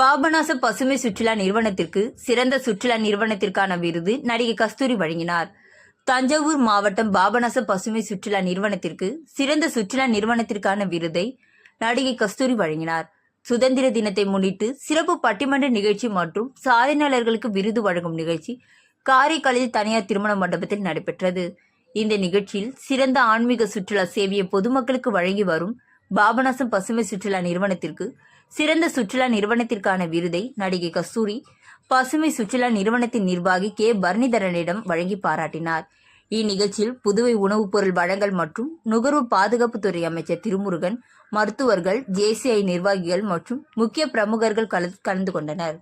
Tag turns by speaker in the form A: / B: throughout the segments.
A: பாபநாச பசுமை சுற்றுலா நிறுவனத்திற்கு சிறந்த சுற்றுலா நிறுவனத்திற்கான விருது நடிகை கஸ்தூரி வழங்கினார். தஞ்சாவூர் மாவட்டம் பாபநாச பசுமை சுற்றுலா நிறுவனத்திற்கு சிறந்த சுற்றுலா நிறுவனத்திற்கான விருதை நடிகை கஸ்தூரி வழங்கினார். சுதந்திர தினத்தை முன்னிட்டு சிறப்பு பட்டிமன்ற நிகழ்ச்சி மற்றும் சாதனையாளர்களுக்கு விருது வழங்கும் நிகழ்ச்சி காரைக்காலில் தனியார் திருமண மண்டபத்தில் நடைபெற்றது. இந்த நிகழ்ச்சியில் சிறந்த ஆன்மீக சுற்றுலா சேவையை பொதுமக்களுக்கு வழங்கி வரும் பாபநாசம் பசுமை சுற்றுலா நிறுவனத்திற்கு சிறந்த சுற்றுலா நிறுவனத்திற்கான விருதை நடிகை கஸ்தூரி பசுமை சுற்றுலா நிறுவனத்தின் நிர்வாகி கே. பரணிதரனிடம் வழங்கி பாராட்டினார். இந்நிகழ்ச்சியில் புதுவை உணவுப் பொருள் வழங்கல் மற்றும் நுகர்வோர் பாதுகாப்புத்துறை அமைச்சர் திருமுருகன் மருத்துவர்கள் ஜேசிஐ நிர்வாகிகள் மற்றும் முக்கிய பிரமுகர்கள் கலந்து கலந்து கொண்டனர்.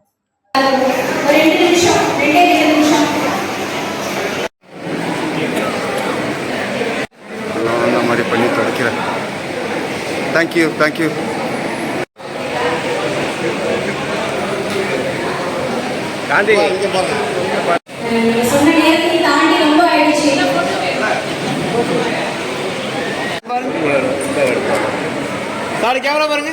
B: Thank you thank you Gandhi.
C: நீங்க சொன்ன நேரத்தை தாண்டி ரொம்ப ஆயிடுச்சு.
D: சாரி கேமரா பாருங்க.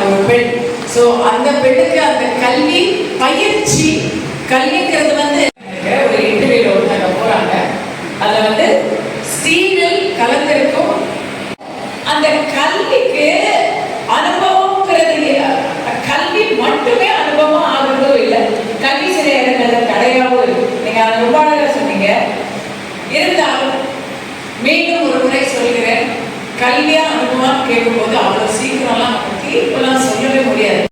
E: பெண் ஸோ அந்த பெண்ணுக்கு அந்த கல்வி பயிற்சி கல்விங்கிறது வந்து ஒரு இன்டர்வியூல ஒருத்தங்க போறாங்க. அதுல வந்து சீரியல் கலந்திருக்கும். அந்த கல்விக்கு அனுபவங்கிறது கல்வி மட்டுமே அனுபவம் ஆகுறதும் இல்லை. கல்வி சில இடங்கள்ல தடையாகவும் இருக்கு. நீங்க அதை ரொம்ப அழகாக சொன்னீங்க. இருந்தாலும் மீண்டும் ஒரு முறை சொல்கிறேன். கல்வியா அனுபவம் கேட்கும்போது அவ்வளோ சீக்கிரம்லாம் நமக்கு முடியாது.